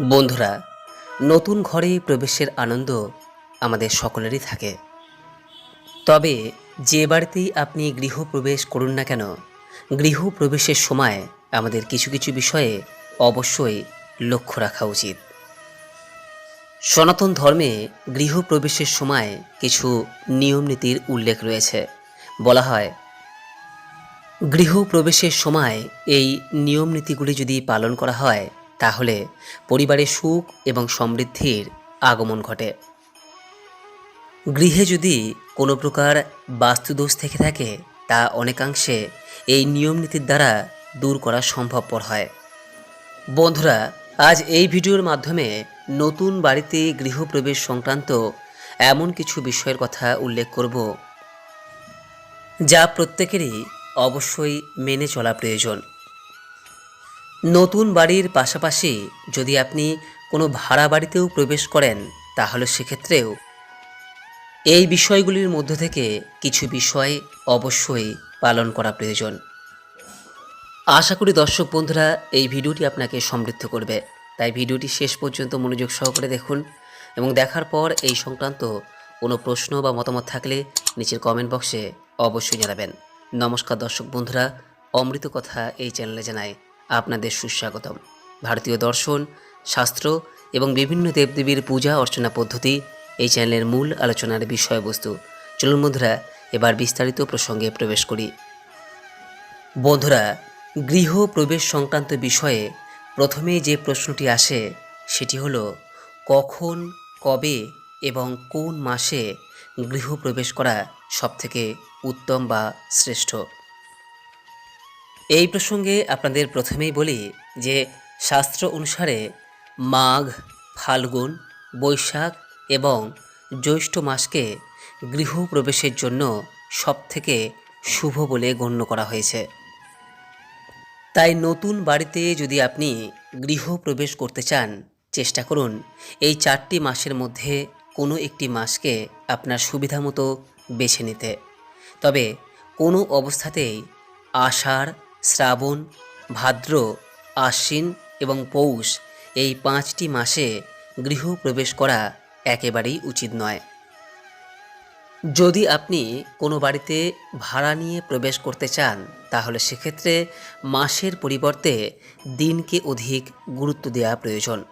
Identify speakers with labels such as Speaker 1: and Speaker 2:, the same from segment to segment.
Speaker 1: বন্ধুরা, নতুন ঘরে প্রবেশের আনন্দ আমাদের সকলেরই থাকে। তবে যে বাড়িতেই আপনি গৃহপ্রবেশ করুন না কেন, গৃহপ্রবেশের সময় আমাদের কিছু কিছু বিষয়ে অবশ্যই লক্ষ্য রাখা উচিত। সনাতন ধর্মে গৃহপ্রবেশের সময় কিছু নিয়মনীতির উল্লেখ রয়েছে। বলা হয়, গৃহপ্রবেশের সময় এই নিয়মনীতিগুলি যদি পালন করা হয় তাহলে পরিবারে সুখ এবং সমৃদ্ধির আগমন ঘটে। গৃহে যদি কোনো প্রকার বাস্তুদোষ থেকে থাকে, তা অনেকাংশে এই নিয়মনীতির দ্বারা দূর করা সম্ভবপর হয়। বন্ধুরা, আজ এই ভিডিওর মাধ্যমে নতুন বাড়িতে গৃহপ্রবেশ সংক্রান্ত এমন কিছু বিষয়ের কথা উল্লেখ করব, যা প্রত্যেকেরই অবশ্যই মেনে চলা প্রয়োজন। নতুন বাড়ির পাশাপাশি যদি আপনি কোনো ভাড়া বাড়িতেও প্রবেশ করেন, তাহলে সেক্ষেত্রেও এই বিষয়গুলির মধ্য থেকে কিছু বিষয় অবশ্যই পালন করা প্রয়োজন। আশা করি দর্শক বন্ধুরা, এই ভিডিওটি আপনাকে সমৃদ্ধ করবে। তাই ভিডিওটি শেষ পর্যন্ত মনোযোগ সহকারে দেখুন এবং দেখার পর এই সংক্রান্ত কোনো প্রশ্ন বা মতামত থাকলে নিচের কমেন্ট বক্সে অবশ্যই জানাবেন। নমস্কার দর্শক বন্ধুরা, অমৃত কথা এই চ্যানেলে জানায়। আপনাদের সুস্বাগতম। ভারতীয় দর্শন, শাস্ত্র এবং বিভিন্ন দেবদেবীর পূজা, অর্চনা পদ্ধতি এই চ্যানেলের মূল আলোচনার বিষয়বস্তু। চলুন বন্ধুরা, এবার বিস্তারিত প্রসঙ্গে প্রবেশ করি। বন্ধুরা, গৃহ প্রবেশ সংক্রান্ত বিষয়ে প্রথমে যে প্রশ্নটি আসে, সেটি হল, কখন, কবে এবং কোন মাসে গৃহপ্রবেশ করা সবথেকে উত্তম বা শ্রেষ্ঠ? এই প্রসঙ্গে আপনাদের প্রথমেই বলি যে শাস্ত্র অনুসারে মাঘ, ফাল্গুন, বৈশাখ এবং জ্যৈষ্ঠ মাসকে গৃহপ্রবেশের জন্য সবথেকে শুভ বলে গণ্য করা হয়েছে। তাই নতুন বাড়িতে যদি আপনি গৃহপ্রবেশ করতে চান, চেষ্টা করুন এই চারটি মাসের মধ্যে কোনো একটি মাসকে আপনার সুবিধা মতো বেছে নিতে। তবে কোনো অবস্থাতেই আষাঢ় শ্রাবণ, ভাদ্র, আশ্বিন এবং পৌষ এই পাঁচটি মাসে গৃহপ্রবেশ করা একেবারেই উচিত নয়। যদি আপনি কোনো বাড়িতে ভাড়া নিয়ে প্রবেশ করতে চান, তাহলে সেক্ষেত্রে মাসের পরিবর্তে দিনকে অধিক গুরুত্ব দেওয়া প্রয়োজন।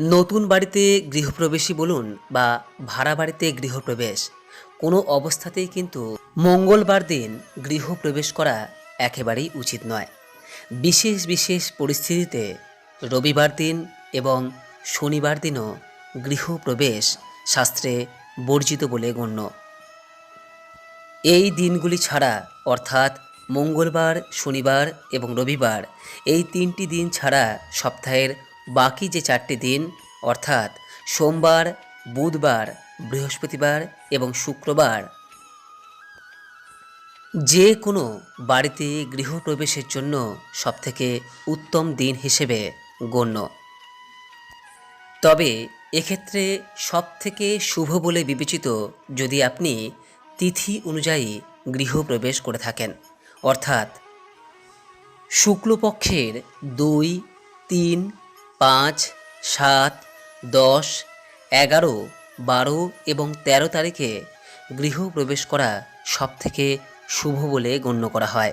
Speaker 1: নতুন বাড়িতে গৃহপ্রবেশই বলুন বা ভাড়া বাড়িতে গৃহপ্রবেশ, কোনো অবস্থাতেই কিন্তু মঙ্গলবার দিন গৃহপ্রবেশ করা একেবারেই উচিত নয়। বিশেষ বিশেষ পরিস্থিতিতে রবিবার দিন এবং শনিবার দিনও গৃহপ্রবেশ শাস্ত্রে বর্জিত বলে গণ্য। এই দিনগুলি ছাড়া অর্থাৎ মঙ্গলবার, শনিবার এবং রবিবার এই তিনটি দিন ছাড়া সপ্তাহের বাকি যে চারটি দিন, অর্থাৎ সোমবার, বুধবার, বৃহস্পতিবার এবং শুক্রবার যে কোনো বাড়িতে গৃহপ্রবেশের জন্য সবথেকে উত্তম দিন হিসেবে গণ্য। তবে এক্ষেত্রে সবথেকে শুভ বলে বিবেচিত যদি আপনি তিথি অনুযায়ী গৃহপ্রবেশ করে থাকেন, অর্থাৎ শুক্লপক্ষের দুই, তিন, পাঁচ, সাত, দশ, এগারো, বারো এবং ১৩ তারিখে গৃহপ্রবেশ করা সবথেকে শুভ বলে গণ্য করা হয়।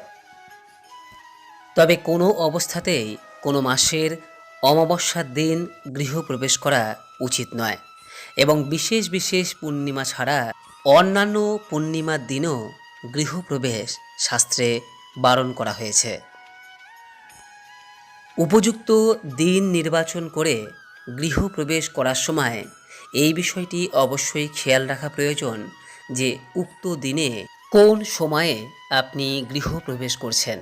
Speaker 1: তবে কোনো অবস্থাতেই কোনো মাসের অমাবস্যার দিন গৃহপ্রবেশ করা উচিত নয় এবং বিশেষ বিশেষ পূর্ণিমা ছাড়া অন্যান্য পূর্ণিমার দিনও গৃহপ্রবেশ শাস্ত্রে বারণ করা হয়েছে। উপযুক্ত দিন নির্বাচন করে গৃহপ্রবেশ করার সময় এই বিষয়টি অবশ্যই খেয়াল রাখা প্রয়োজন যে উক্ত দিনে কোন সময়ে আপনি গৃহপ্রবেশ করছেন?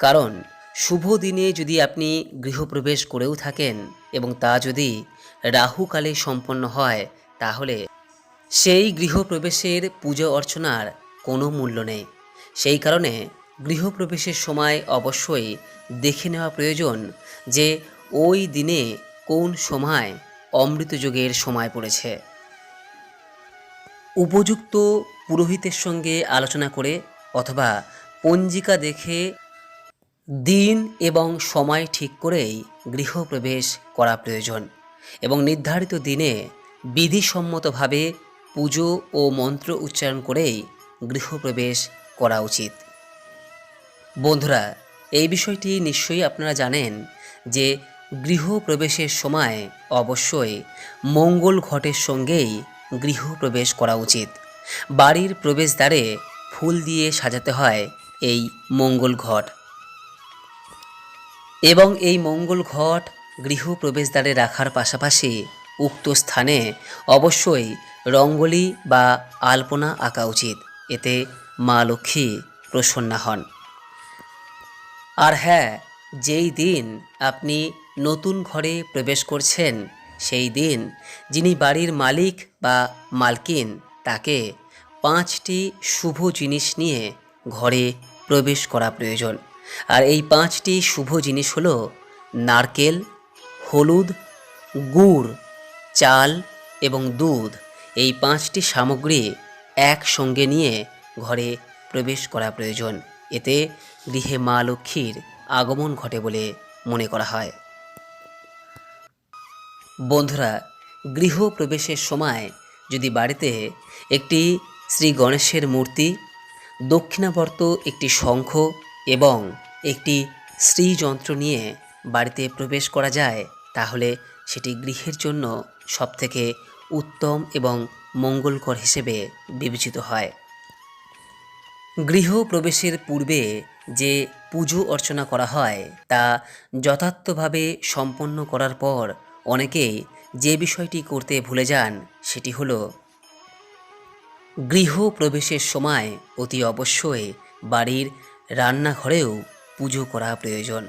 Speaker 1: কারণ শুভ দিনে যদি আপনি গৃহপ্রবেশ করেও থাকেন এবং তা যদি রাহুকালে সম্পন্ন হয়, তাহলে সেই গৃহপ্রবেশের পুজো অর্চনার কোনো মূল্য নেই। সেই কারণে গৃহপ্রবেশের সময় অবশ্যই দেখে নেওয়া প্রয়োজন যে ওই দিনে কোন সময় অমৃতযোগের সময় পড়েছে। উপযুক্ত পুরোহিতের সঙ্গে আলোচনা করে অথবা পঞ্জিকা দেখে দিন এবং সময় ঠিক করেই গৃহপ্রবেশ করা প্রয়োজন এবং নির্ধারিত দিনে বিধিসম্মতভাবে পুজো ও মন্ত্র উচ্চারণ করেই গৃহপ্রবেশ করা উচিত। বন্ধুরা, এই বিষয়টি নিশ্চয়ই আপনারা জানেন যে গৃহপ্রবেশের সময় অবশ্যই মঙ্গল ঘটের সঙ্গেই গৃহপ্রবেশ করা উচিত। বাড়ির প্রবেশদ্বারে ফুল দিয়ে সাজাতে হয় এই মঙ্গল ঘট। এবং এই মঙ্গল ঘট গৃহপ্রবেশদ্বারে রাখার পাশাপাশি উক্ত স্থানে অবশ্যই রঙ্গোলি বা আলপনা আঁকা উচিত। এতে মা লক্ষ্মী প্রসন্না হন। আর হ্যাঁ যেই দিন আপনি নতুন ঘরে প্রবেশ করছেন সেই দিন যিনি বাড়ির মালিক বা মালকিন, তাকে পাঁচটি শুভ জিনিস নিয়ে ঘরে প্রবেশ করা প্রয়োজন। আর এই পাঁচটি শুভ জিনিস হলো নারকেল, হলুদ, গুড়, চাল এবং দুধ। এই পাঁচটি সামগ্রী একসঙ্গে নিয়ে ঘরে প্রবেশ করা প্রয়োজন। এতে গৃহে মা লক্ষ্মীর আগমন ঘটে বলে মনে করা হয়। বন্ধুরা গৃহ প্রবেশের সময় যদি বাড়িতে একটি শ্রী গণেশের মূর্তি, দক্ষিণাবর্ত একটি শঙ্খ এবং একটি শ্রীযন্ত্র নিয়ে বাড়িতে প্রবেশ করা যায়, তাহলে সেটি গৃহের জন্য সবথেকে উত্তম এবং মঙ্গলকর হিসেবে বিবেচিত হয়। গৃহ প্রবেশের পূর্বে যে পুজো অর্চনা করা হয়, তা যথার্থভাবে সম্পন্ন করার পর অনেকেই যে বিষয়টি করতে ভুলে যান, সেটি হলো গৃহ প্রবেশের সময় অতি অবশ্যই বাড়ির রান্নাঘরেও পুজো করা প্রয়োজন।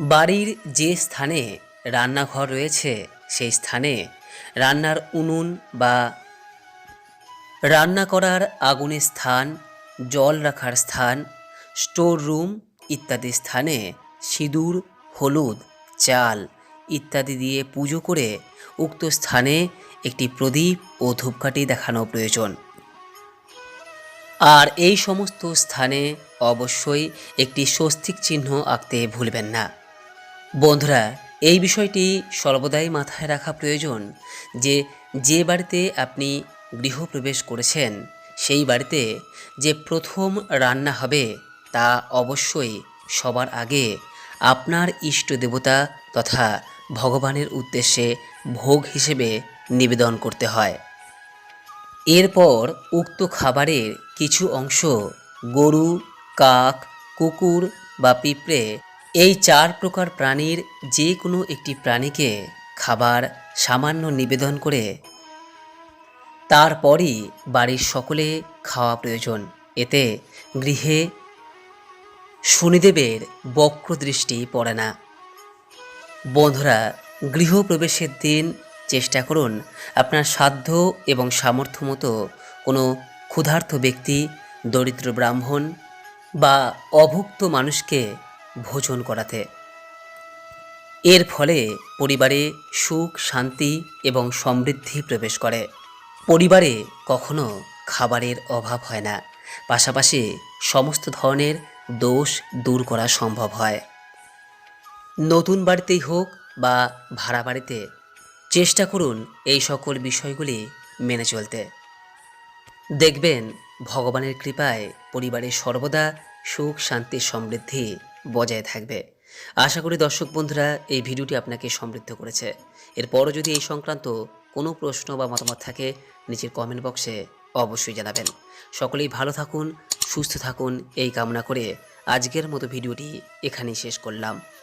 Speaker 1: বাড়ির যে স্থানে রান্নাঘর রয়েছে, সেই স্থানে রান্নার উনুন বা রান্না করার আগুনের স্থান, জল রাখার স্থান, স্টোর রুম ইত্যাদি স্থানে সিঁদুর, হলুদ, চাল ইত্যাদি দিয়ে পুজো করে উক্ত স্থানে একটি প্রদীপ ও ধূপকাঠি দেখানো প্রয়োজন। আর এই সমস্ত স্থানে অবশ্যই একটি স্বস্তিক চিহ্ন আঁকতে ভুলবেন না। বন্ধুরা, এই বিষয়টি সর্বদাই মাথায় রাখা প্রয়োজন যে যে বাড়িতে আপনি গৃহপ্রবেশ করেছেন, সেই বাড়িতে যে প্রথম রান্না হবে তা অবশ্যই সবার আগে আপনার ইষ্ট দেবতা তথা ভগবানের উদ্দেশ্যে ভোগ হিসেবে নিবেদন করতে হয়। এরপর উক্ত খাবারের কিছু অংশ গরু, কাক, কুকুর বা পিঁপড়ে, এই চার প্রকার প্রাণীর যে কোনো একটি প্রাণীকে খাবার সামান্য নিবেদন করে তারপরই বাড়ির সকলে খাওয়া প্রয়োজন। এতে গৃহে শনিদেবের বক্র দৃষ্টি পড়ে না। বন্ধুরা, গৃহপ্রবেশের দিন, চেষ্টা করুন আপনার সাধ্য এবং সামর্থ্য মতো কোনো ক্ষুধার্ত ব্যক্তি, দরিদ্র ব্রাহ্মণ বা অভুক্ত মানুষকে ভোজন করাতে। এর ফলে পরিবারে সুখ, শান্তি এবং সমৃদ্ধি প্রবেশ করে। পরিবারে কখনো খাবারের অভাব হয় না। পাশাপাশি সমস্ত ধরনের দোষ দূর করা সম্ভব হয়। নতুন বাড়িতেই হোক বা ভাড়া বাড়িতে, চেষ্টা করুন এই সকল বিষয়গুলি মেনে চলতে। দেখবেন ভগবানের কৃপায় পরিবারে সর্বদা সুখ, শান্তি, সমৃদ্ধি বজায় থাকবে। আশা করি দর্শক বন্ধুরা, এই ভিডিওটি আপনাকে সমৃদ্ধ করেছে। এরপরও যদি এই সংক্রান্ত কোনো প্রশ্ন বা মতামত থাকে, নিচের কমেন্ট বক্সে অবশ্যই জানাবেন। সকলেই ভালো থাকুন, সুস্থ থাকুন, এই কামনা করে আজকের মতো ভিডিওটি এখানেই শেষ করলাম।